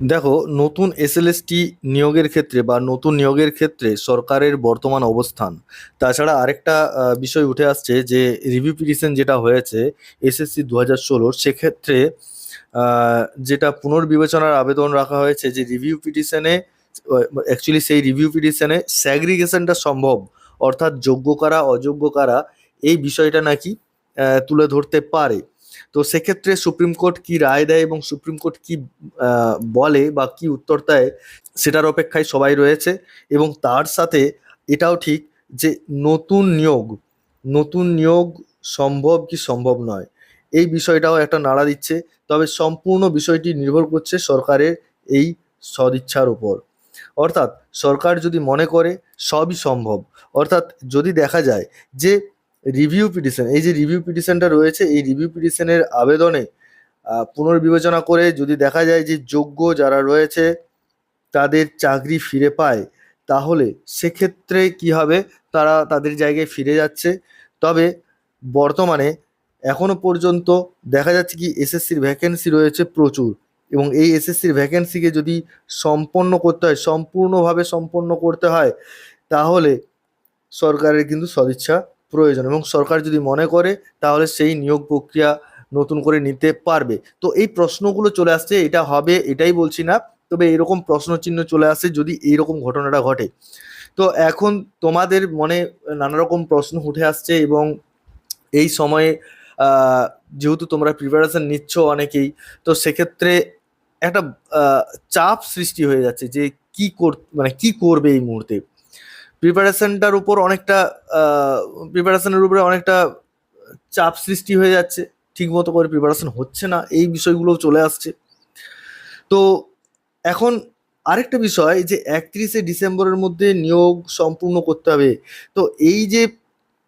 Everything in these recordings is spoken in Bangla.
দেখো, নতুন এসএলএসটি নিয়োগের ক্ষেত্রে বা নতুন নিয়োগের ক্ষেত্রে সরকারের বর্তমান অবস্থান। তাছাড়া আরেকটা বিষয় উঠে আসছে যে রিভিউ পিটিশন যেটা হয়েছে এসএসসি দু হাজার ষোলোর, সেক্ষেত্রে যেটা পুনর্বিবেচনার আবেদন রাখা হয়েছে যে রিভিউ পিটিশনে অ্যাকচুয়ালি সেই রিভিউ পিটিশনে স্যাগ্রিগেশনটা সম্ভব, অর্থাৎ যোগ্য কারা, অযোগ্য কারা, এই বিষয়টা নাকি তুলে ধরতে পারে। তো সেক্ষেত্রে সুপ্রিম কোর্ট কি রায় দেয় এবং সুপ্রিম কোর্ট কি বলে বা কি উত্তর দেয় সেটার অপেক্ষায় সবাই রয়েছে এবং তার সাথে এটাও ঠিক যে নতুন নিয়োগ নতুন নিয়োগ সম্ভব কি সম্ভব নয়, এই বিষয়টাও একটা নাড়া দিচ্ছে। তবে সম্পূর্ণ বিষয়টি নির্ভর করছে সরকারের এই সদিচ্ছার উপর। অর্থাৎ সরকার যদি মনে করে সবই সম্ভব, অর্থাৎ যদি দেখা যায় যে রিভিউ পিটিশন এই যে রিভিউ পিটিশনটা রয়েছে, এই রিভিউ পিটিশনের আবেদনে পুনর্বিবেচনা করে যদি দেখা যায় যে যোগ্য যারা রয়েছে, তাদের চাকরি ফিরে পায়, তাহলে সেক্ষেত্রে কি হবে? তারা তাদের জায়গায় ফিরে যাচ্ছে। তবে বর্তমানে এখনও পর্যন্ত দেখা যাচ্ছে কি এসএসসির ভ্যাকেন্সি রয়েছে প্রচুর এবং এই এসএসসির ভ্যাকেন্সিকে যদি সম্পন্ন করতে হয়, সম্পূর্ণভাবে সম্পন্ন করতে হয়, তাহলে সরকারের কিন্তু সদিচ্ছা প্রয়োজন এবং সরকার যদি মনে করে, তাহলে সেই নিয়োগ প্রক্রিয়া নতুন করে নিতে পারবে। তো এই প্রশ্নগুলো চলে আসছে, এটা হবে, এটাই বলছি না, তবে এরকম প্রশ্নচিহ্ন চলে আসে যদি এইরকম ঘটনাটা ঘটে। তো এখন তোমাদের মনে নানা রকম প্রশ্ন উঠে আসছে এবং এই সময়ে যেহেতু তোমরা প্রিপারেশান নিচ্ছ অনেকেই, তো সেক্ষেত্রে একটা চাপ সৃষ্টি হয়ে যাচ্ছে যে কি কর মানে কি করবে এই মুহূর্তে। প্রিপারেশনটার উপর অনেকটা প্রিপারেশনের উপরে অনেকটা চাপ সৃষ্টি হয়ে যাচ্ছে। ঠিক মতো করে প্রিপারেশন হচ্ছে না, এই বিষয়গুলোও চলে আসছে। তো এখন আরেকটা বিষয় যে একত্রিশে ডিসেম্বরের মধ্যে নিয়োগ সম্পূর্ণ করতে হবে। তো এই যে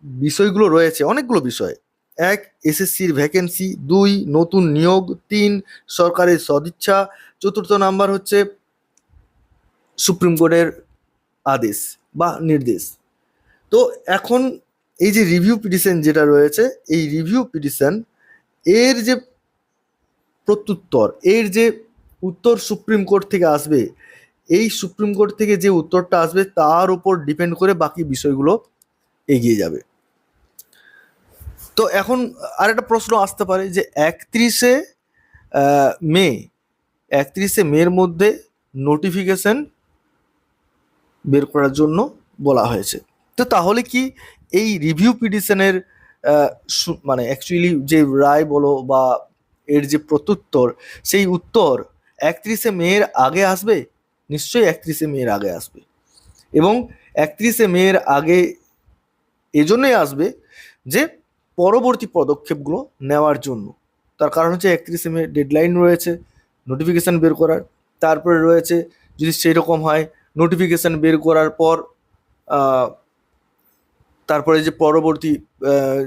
বিষয়গুলো রয়েছে, অনেকগুলো বিষয়। এক, এসএসসির ভ্যাকেন্সি দুই, নতুন নিয়োগ। তিন, সরকারের সদিচ্ছা। চতুর্থ নাম্বার হচ্ছে সুপ্রিম কোর্টের আদেশ। বা নির্দেশ। তো এখন এই যে রিভিউ পিটিশন যেটা রয়েছে, এই রিভিউ পিটিশন এর যে প্রত্যুত্তর, এর যে উত্তর সুপ্রিম কোর্ট থেকে আসবে, এই সুপ্রিম কোর্ট থেকে যে উত্তরটা আসবে তার উপর ডিপেন্ড করে বাকি বিষয়গুলো এগিয়ে যাবে। তো এখন আর একটা প্রশ্ন আসতে পারে যে একত্রিশে মে, একত্রিশে মের মধ্যে নোটিফিকেশন বের করার জন্য বলা হয়েছে। তো তাহলে কি এই রিভিউ পিটিশনের মানে অ্যাকচুয়ালি যে রায় বলো বা এর যে প্রত্যুত্তর, সেই উত্তর একত্রিশে মেয়ের আগে আসবে? নিশ্চয়ই একত্রিশে মেয়ের আগে আসবে। এবং একত্রিশে মেয়ের আগে এজন্যই আসবে যে পরবর্তী পদক্ষেপগুলো নেওয়ার জন্য। তার কারণ হচ্ছে একত্রিশে মে ডেডলাইন রয়েছে নোটিফিকেশান বের করার। তারপরে রয়েছে, যদি সেই রকম হয় নোটিফিকেশান বের করার পর তারপরে যে পরবর্তী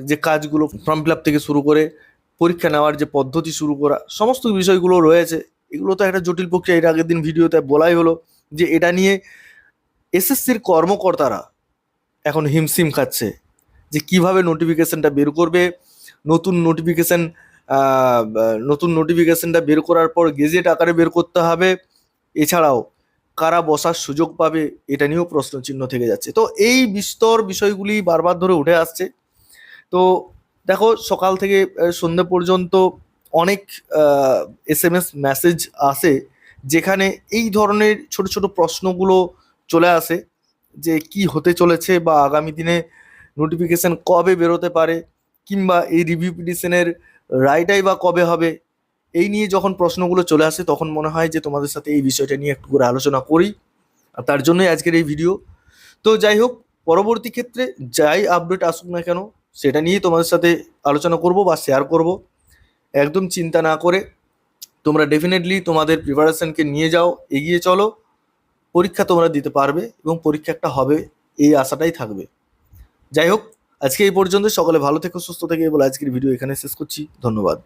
যে কাজগুলো ফর্ম ফিল থেকে শুরু করে পরীক্ষা নেওয়ার যে পদ্ধতি শুরু করা, সমস্ত বিষয়গুলো রয়েছে। এগুলো তো একটা জটিল প্রক্রিয়া, এর আগের দিন ভিডিওতে বলাই হলো যে এটা নিয়ে এসএসসির কর্মকর্তারা এখন হিমসিম খাচ্ছে যে কীভাবে নোটিফিকেশানটা বের করবে। নতুন নোটিফিকেশন নতুন নোটিফিকেশানটা বের করার পর গেজেট আকারে বের করতে হবে। এছাড়াও কারা বসার সুযোগ পাবে, এটা নিয়েও প্রশ্ন চিহ্ন থেকে যাচ্ছে। তো এই বিস্তর বিষয়গুলি বারবার ধরে উঠে আসছে। তো দেখো, সকাল থেকে সন্ধ্যে পর্যন্ত অনেক এস এম এস মেসেজ আসে, যেখানে এই ধরনের ছোট ছোট প্রশ্নগুলো চলে আসে, যে কি হতে চলেছে বা আগামী দিনে নোটিফিকেশন কবে বেরোতে পারে, কিংবা এই রিভিউ পিটিশনের রায়টাই বা কবে হবে এই নিয়ে যখন প্রশ্নগুলো চলে আসে, তখন মনে হয় যে তোমাদের সাথে এই বিষয়টা নিয়ে একটু করে আলোচনা করি। আর তার জন্যই আজকের এই ভিডিও তো যাই হোক, পরবর্তী ক্ষেত্রে যাই আপডেট আসুক না কেন, সেটা নিয়ে তোমাদের সাথে আলোচনা করব বা শেয়ার করব। একদম চিন্তা না করে তোমরা ডেফিনেটলি তোমাদের প্রিপারেশনকে নিয়ে যাও, এগিয়ে চলো। পরীক্ষা তোমরা দিতে পারবে এবং পরীক্ষা একটা হবে, এই আশাটাই থাকবে। যাই হোক, আজকে এই পর্যন্ত সকলে ভালো থেকো, সুস্থ থেকে। বলে আজকের ভিডিও এখানে শেষ করছি। ধন্যবাদ।